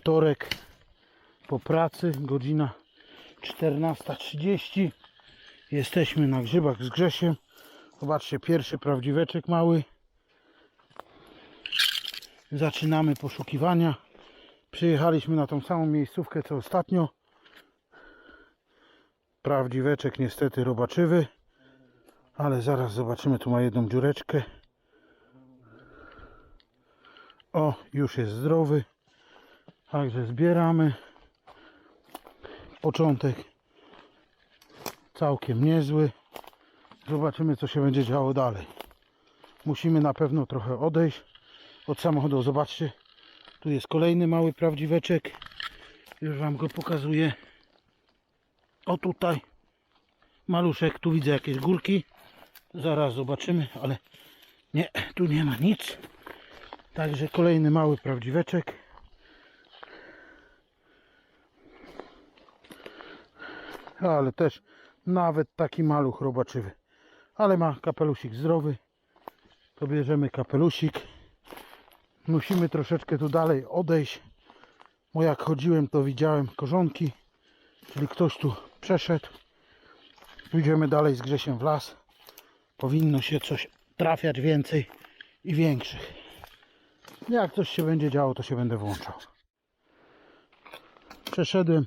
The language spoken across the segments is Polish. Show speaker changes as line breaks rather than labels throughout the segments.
wtorek po pracy, godzina 14.30. Jesteśmy na grzybach z Grzesiem. Zobaczcie, pierwszy prawdziweczek mały. Zaczynamy poszukiwania. Przyjechaliśmy na tą samą miejscówkę co ostatnio. Prawdziweczek niestety robaczywy. Ale zaraz zobaczymy, tu ma jedną dziureczkę. O, już jest zdrowy. Także zbieramy. Początek całkiem niezły. Zobaczymy, co się będzie działo dalej. Musimy na pewno trochę odejść od samochodu. Zobaczcie, tu jest kolejny mały prawdziweczek. Już Wam go pokazuję. O tutaj. Maluszek, tu widzę jakieś górki. Zaraz zobaczymy, ale nie, tu nie ma nic. Także kolejny mały prawdziweczek. Ale też nawet taki maluch robaczywy. Ale ma kapelusik zdrowy. To bierzemy kapelusik. Musimy troszeczkę tu dalej odejść. Bo jak chodziłem to widziałem korzonki. Czyli ktoś tu przeszedł. Pójdziemy dalej z Grzesiem w las. Powinno się coś trafiać więcej i większych. Jak coś się będzie działo, to się będę włączał. Przeszedłem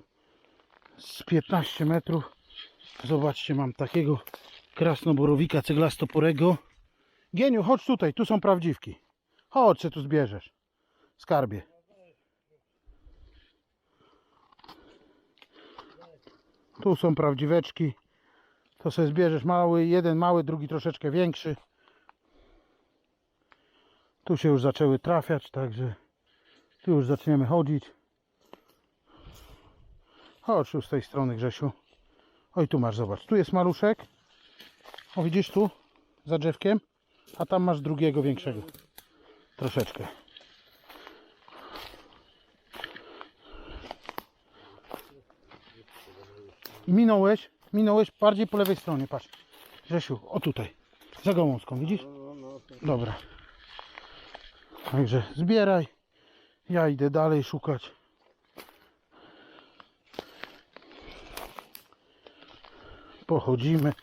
z 15 metrów. Zobaczcie, mam takiego krasnoborowika ceglastoporego. Gieniu, chodź tutaj, tu są prawdziwki. Chodź, się tu zbierzesz. Skarbie. Tu są prawdziweczki. To sobie zbierzesz mały, jeden mały, drugi troszeczkę większy. Tu się już zaczęły trafiać, także tu już zaczniemy chodzić. Chodź tu z tej strony Grzesiu. Oj tu masz, zobacz. Tu jest maluszek. O widzisz tu? Za drzewkiem. A tam masz drugiego większego. Troszeczkę. Minąłeś, minąłeś bardziej po lewej stronie, patrz. Grzesiu, o tutaj. Za gałązką, widzisz? Dobra. Także zbieraj. Ja idę dalej szukać. Pochodzimy,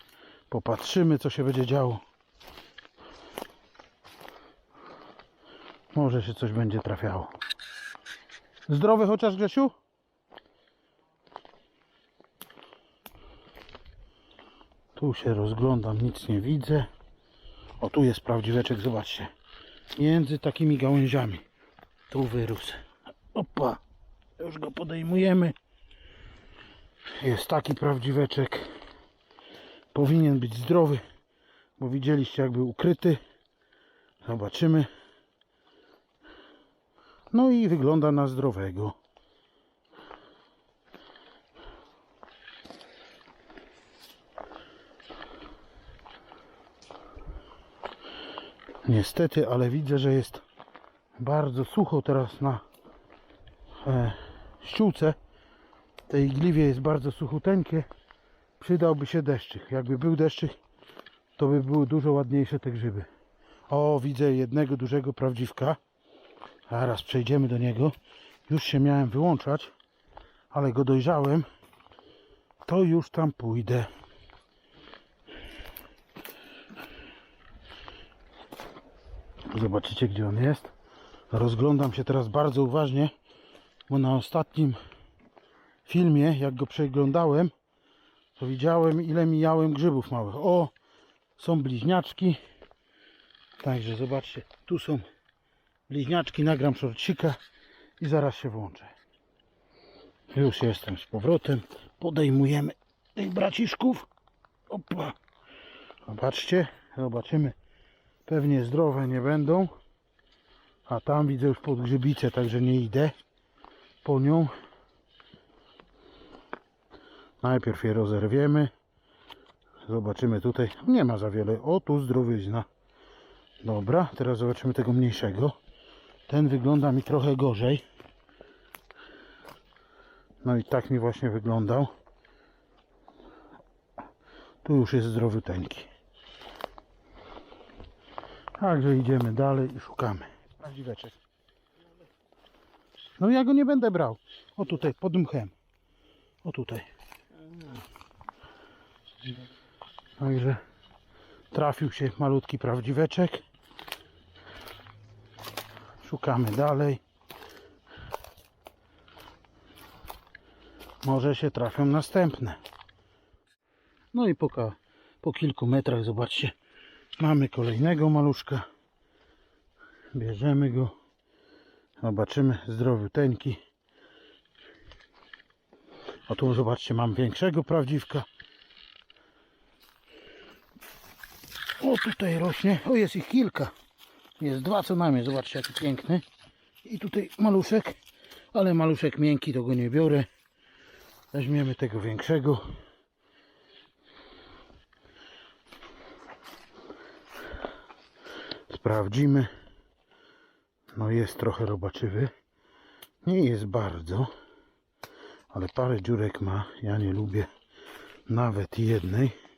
popatrzymy co się będzie działo. Może się coś będzie trafiało. Zdrowy chociaż Grzesiu? Tu się rozglądam, nic nie widzę. O, tu jest prawdziweczek, zobaczcie. Między takimi gałęziami. Tu wyrósł. Opa, już go podejmujemy. Jest taki prawdziweczek. Powinien być zdrowy, bo widzieliście jak był ukryty. Zobaczymy. No i wygląda na zdrowego. Niestety, ale widzę, że jest bardzo sucho teraz na e, ściółce. Tej igliwie jest bardzo suchuteńkie. Przydałby się deszczyk. Jakby był deszczyk, to by były dużo ładniejsze te grzyby. O, widzę jednego dużego prawdziwka. Zaraz przejdziemy do niego. Już się miałem wyłączać, ale go dojrzałem. To już tam pójdę. Zobaczycie gdzie on jest. Rozglądam się teraz bardzo uważnie, bo na ostatnim filmie, jak go przeglądałem, to widziałem ile mijałem grzybów małych. O, są bliźniaczki. Także zobaczcie, tu są bliźniaczki, nagram shortcika i zaraz się włączę. Już jestem z powrotem. Podejmujemy tych braciszków. Opa. Zobaczcie, zobaczymy. Pewnie zdrowe nie będą. A tam widzę już podgrzybicę, także nie idę po nią. Najpierw je rozerwiemy. Zobaczymy tutaj. Nie ma za wiele. O, tu zdrowyzna. Dobra, teraz zobaczymy tego mniejszego. Ten wygląda mi trochę gorzej. No i tak mi właśnie wyglądał. Tu już jest zdrowyteńki. Także idziemy dalej i szukamy. Prawdziweczek. No ja go nie będę brał. O tutaj, pod mchem. O tutaj. Także trafił się malutki prawdziweczek. Szukamy dalej. Może się trafią następne. No i po, po kilku metrach, zobaczcie, mamy kolejnego maluszka. Bierzemy go. Zobaczymy, zdrowiuteńki. O tu zobaczcie, mam większego prawdziwka. O tutaj rośnie, o jest ich kilka. Jest dwa co najmniej, zobaczcie jaki piękny. I tutaj maluszek, ale maluszek miękki, to go nie biorę. Weźmiemy tego większego. Sprawdzimy. No jest trochę robaczywy. Nie jest bardzo. Ale parę dziurek ma. Ja nie lubię nawet jednej.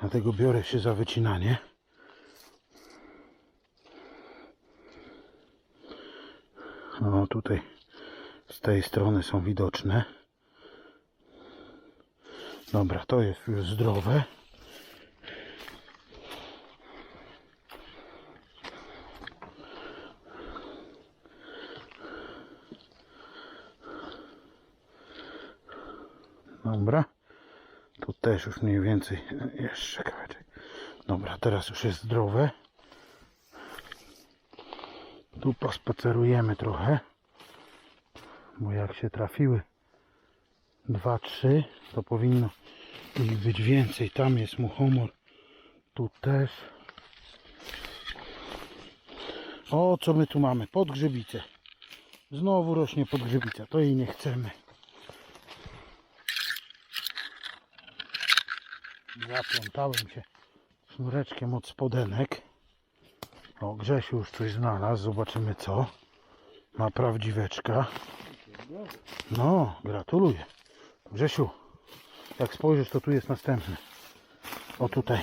Dlatego biorę się za wycinanie. No tutaj z tej strony są widoczne. Dobra, to jest już zdrowe. Dobra. Też już mniej więcej. Jeszcze kawałek. Dobra, teraz już jest zdrowe. Tu pospacerujemy trochę. Bo jak się trafiły dwa, trzy, to powinno ich być więcej. Tam jest muchomor. Tu też. O, co my tu mamy? Podgrzybicę. Znowu rośnie podgrzybica. To jej nie chcemy. Zaplątałem się sznureczkiem od spodenek. O, Grzesiu już coś znalazł. Zobaczymy co. Ma prawdziweczka. No, gratuluję. Grzesiu, jak spojrzysz, to tu jest następny. O tutaj.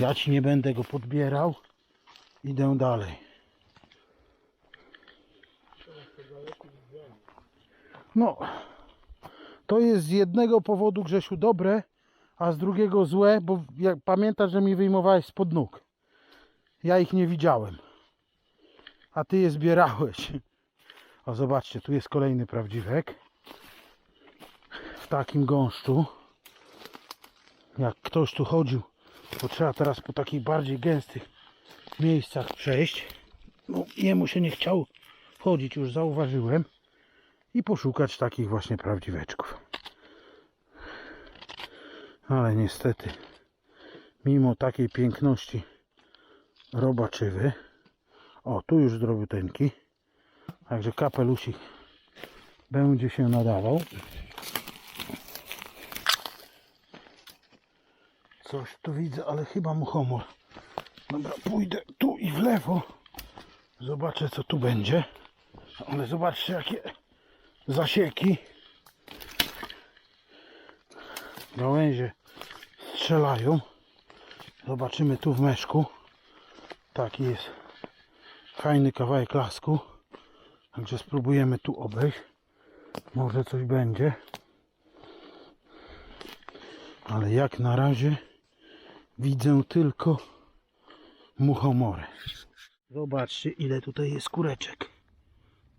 Ja ci nie będę go podbierał. Idę dalej. No, to jest z jednego powodu, Grzesiu, dobre, a z drugiego złe, bo jak pamiętasz, że mi wyjmowałeś spod nóg. Ja ich nie widziałem. A ty je zbierałeś. O, zobaczcie, tu jest kolejny prawdziwek. W takim gąszczu. Jak ktoś tu chodził, to trzeba teraz po takich bardziej gęstych miejscach przejść. No, jemu się nie chciał wchodzić, już zauważyłem. I poszukać takich właśnie prawdziweczków. Ale niestety, mimo takiej piękności robaczywy, o tu już zdrowiuteńki, także kapelusik będzie się nadawał. Coś tu widzę, ale chyba muchomor. Dobra, pójdę tu i w lewo. Zobaczę co tu będzie. Ale zobaczcie jakie zasieki. Gałęzie strzelają. Zobaczymy tu w meszku. Taki jest fajny kawałek lasku. Także spróbujemy tu obejść. Może coś będzie. Ale jak na razie widzę tylko muchomory. Zobaczcie ile tutaj jest kureczek.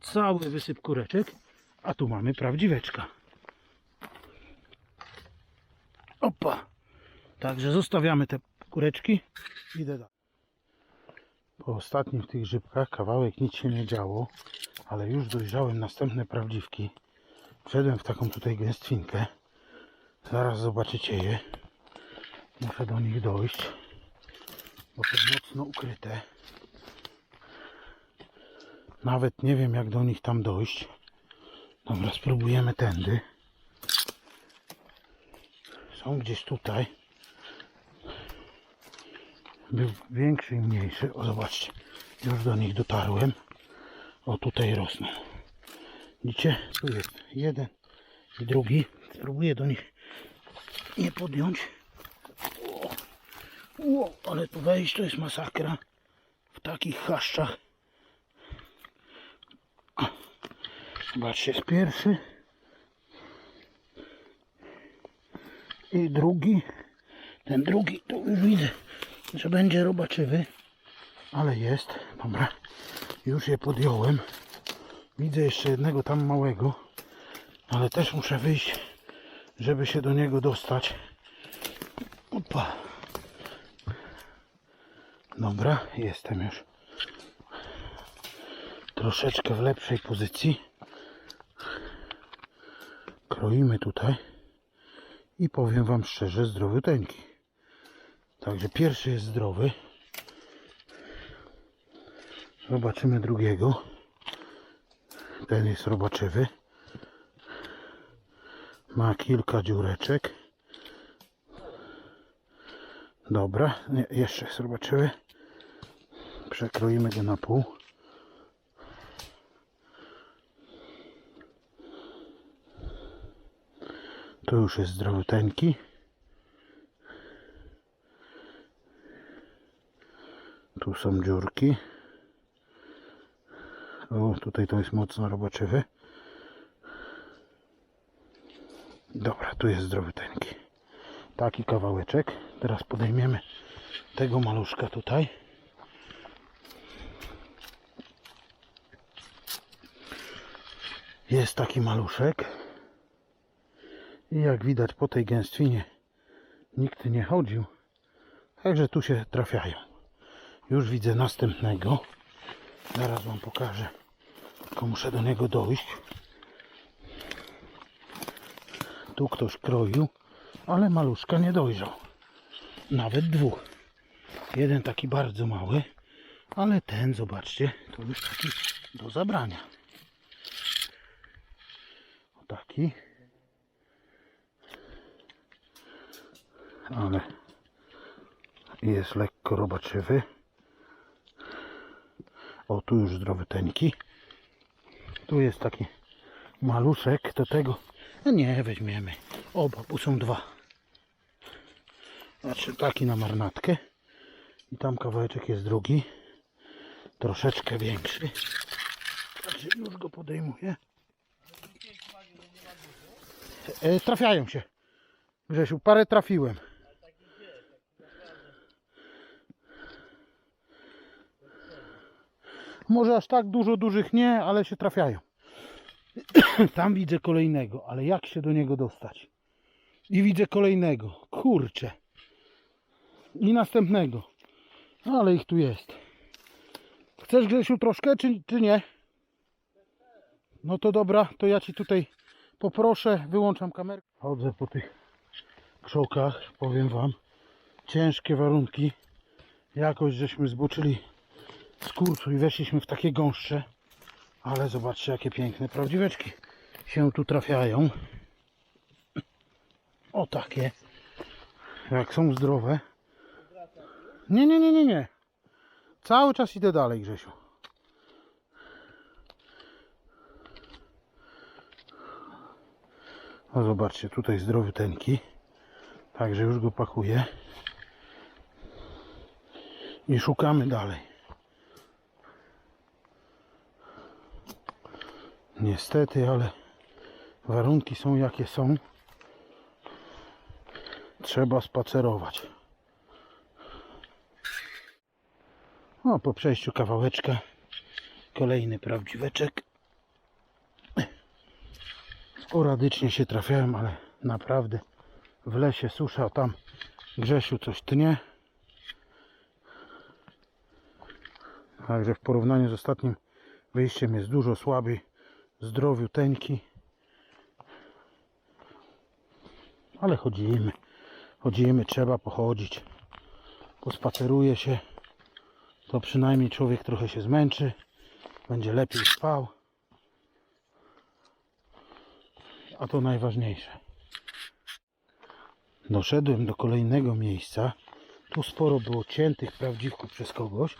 Cały wysyp kureczek. A tu mamy prawdziweczka. Opa. Także zostawiamy te kureczki. Idę dalej. Po ostatnich tych grzybkach kawałek nic się nie działo, ale już dojrzałem następne prawdziwki. Wszedłem w taką tutaj gęstwinkę. Zaraz zobaczycie je. Muszę do nich dojść, bo to mocno ukryte. Nawet nie wiem jak do nich tam dojść. Dobra, spróbujemy tędy. Są gdzieś tutaj. Był większy i mniejszy. O, zobaczcie. Już do nich dotarłem. O, tutaj rosną. Widzicie? Tu jest jeden i drugi. Spróbuję do nich nie podjąć. O, o, ale tu wejść to jest masakra. W takich chaszczach. Zobaczcie, jest pierwszy. I drugi. Ten drugi, to już widzę, że będzie robaczywy. Ale jest. Dobra. Już je podjąłem. Widzę jeszcze jednego tam małego. Ale też muszę wyjść, żeby się do niego dostać. Opa. Dobra, jestem już troszeczkę w lepszej pozycji. Kroimy tutaj i powiem Wam szczerze, zdrowiuteńki. Także pierwszy jest zdrowy. Zobaczymy drugiego. Ten jest robaczywy. Ma kilka dziureczek. Dobra, nie, jeszcze jest robaczywy. Przekroimy go na pół. Tu już jest zdrowiuteńki. Tu są dziurki. O, tutaj to jest mocno robaczywy. Dobra, tu jest zdrowiuteńki. Taki kawałeczek. Teraz podejmiemy tego maluszka tutaj. Jest taki maluszek. I jak widać po tej gęstwinie nikt nie chodził. Także tu się trafiają. Już widzę następnego. Zaraz wam pokażę. Tylko muszę do niego dojść. Tu ktoś kroił, ale maluszka nie dojrzał. Nawet dwóch. Jeden taki bardzo mały, ale ten, zobaczcie, to już taki do zabrania. O taki. Ale jest lekko robaczywy. O, tu już zdrowyteńki. Tu jest taki maluszek, do tego no nie weźmiemy. Oba, bo są dwa. Znaczy taki na marnatkę. I tam kawałeczek jest drugi. Troszeczkę większy. Także już go podejmuję. E, trafiają się. Grzesiu, parę trafiłem. Może aż tak dużo dużych nie, ale się trafiają. Tam widzę kolejnego, ale jak się do niego dostać? I widzę kolejnego. Kurczę. I następnego. Ale ich tu jest. Chcesz Grzesiu troszkę, czy, czy nie? No to dobra, to ja Ci tutaj poproszę, wyłączam kamerę. Chodzę po tych krzokach, powiem Wam. Ciężkie warunki. Jakoś żeśmy zboczyli z kurczu i weszliśmy w takie gąszcze. Ale zobaczcie, jakie piękne prawdziweczki się tu trafiają. O takie. Jak są zdrowe. Nie, nie, nie, nie, nie. Cały czas idę dalej, Grzesiu. O, zobaczcie, tutaj zdrowiuteńki. Także już go pakuję. I szukamy dalej. Niestety, ale warunki są jakie są. Trzeba spacerować. O, po przejściu kawałeczka kolejny prawdziweczek. Sporadycznie się trafiałem, ale naprawdę w lesie susza, tam Grzesiu coś tnie. Także w porównaniu z ostatnim wyjściem jest dużo słabiej zdrowiu teńki. Ale chodzimy. Chodzimy, trzeba pochodzić. Pospaceruje się. To przynajmniej człowiek trochę się zmęczy. Będzie lepiej spał. A to najważniejsze. Doszedłem do kolejnego miejsca. Tu sporo było ciętych prawdziwków przez kogoś.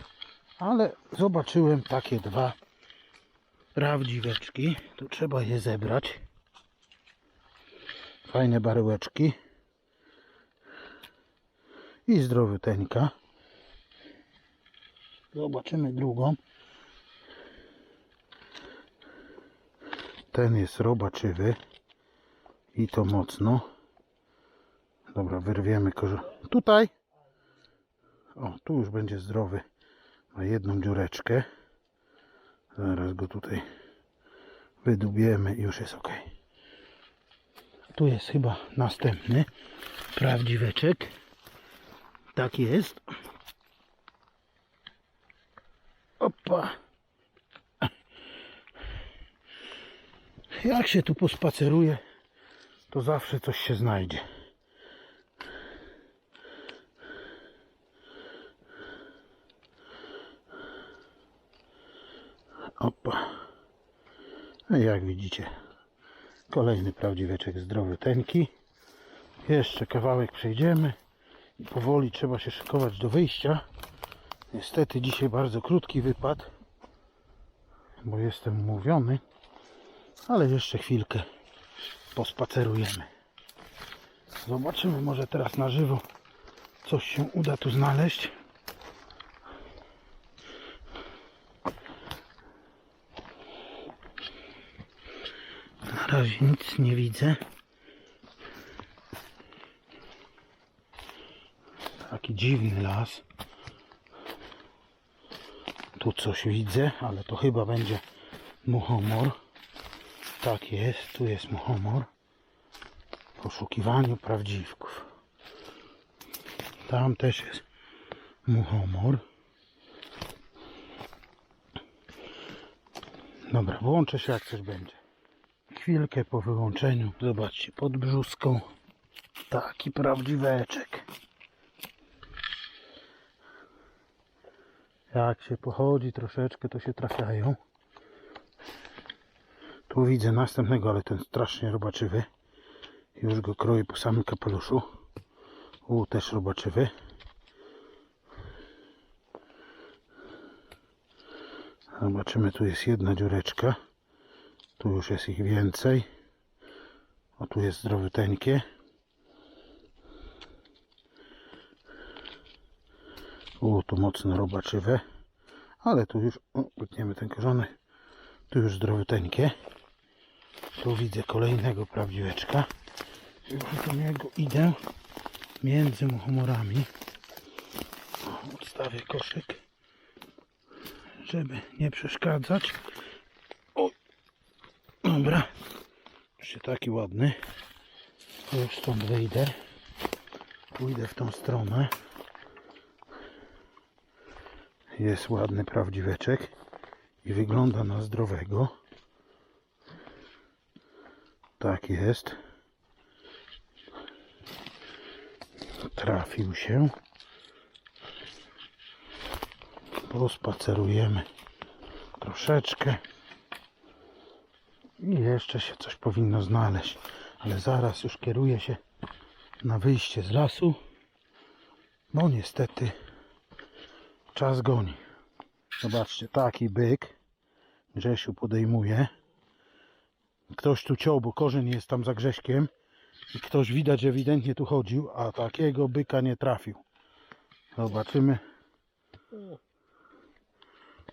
Ale zobaczyłem takie dwa prawdziweczki. Tu trzeba je zebrać. Fajne baryłeczki. I zdrowiuteńka. Zobaczymy drugą. Ten jest robaczywy. I to mocno. Dobra, wyrwiemy korze. Tutaj. O, tu już będzie zdrowy. Ma jedną dziureczkę. Zaraz go tutaj wydubiemy i już jest ok. Tu jest chyba następny prawdziweczek. Tak jest. Opa. Jak się tu pospaceruje, to zawsze coś się znajdzie. Opa. No i jak widzicie, kolejny prawdziweczek zdrowy tenki. Jeszcze kawałek przejdziemy i powoli trzeba się szykować do wyjścia. Niestety dzisiaj bardzo krótki wypad, bo jestem umówiony, ale jeszcze chwilkę pospacerujemy. Zobaczymy, może teraz na żywo coś się uda tu znaleźć. Na razie nic nie widzę. Taki dziwny las. Tu coś widzę, ale to chyba będzie muchomor. Tak jest, tu jest muchomor. Poszukiwaniu prawdziwków. Tam też jest muchomor. Dobra, włączę się jak coś będzie. Chwilkę po wyłączeniu, zobaczcie, pod brzuską taki prawdziweczek. Jak się pochodzi troszeczkę, to się trafiają. Tu widzę następnego, ale ten strasznie robaczywy. Już go kroję po samym kapeluszu. U, też robaczywy. Zobaczymy, tu jest jedna dziureczka. Tu już jest ich więcej. O, tu jest zdrowyteńkie. U, tu mocno robaczywe. Ale tu już, o, ten korzonek. Tu już zdrowyteńkie. Tu widzę kolejnego prawdziweczka. Już do niego idę między muchomorami. O, Odstawię koszyk, żeby nie przeszkadzać. Dobra. Jeszcze taki ładny. Już stąd wyjdę. Pójdę w tą stronę. Jest ładny prawdziweczek i wygląda na zdrowego. Tak jest. Trafił się. Pospacerujemy troszeczkę. I jeszcze się coś powinno znaleźć. Ale zaraz już kieruję się na wyjście z lasu. Bo niestety czas goni. Zobaczcie, taki byk Grzesiu podejmuje. Ktoś tu ciął, bo korzeń jest tam za Grześkiem. I ktoś widać ewidentnie tu chodził, a takiego byka nie trafił. Zobaczymy.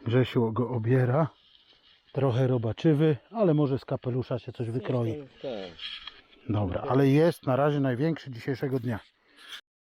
Grzesiu go obiera. Trochę robaczywy, ale może z kapelusza się coś wykroi.
Tak.
Dobra, ale jest na razie największy dzisiejszego dnia.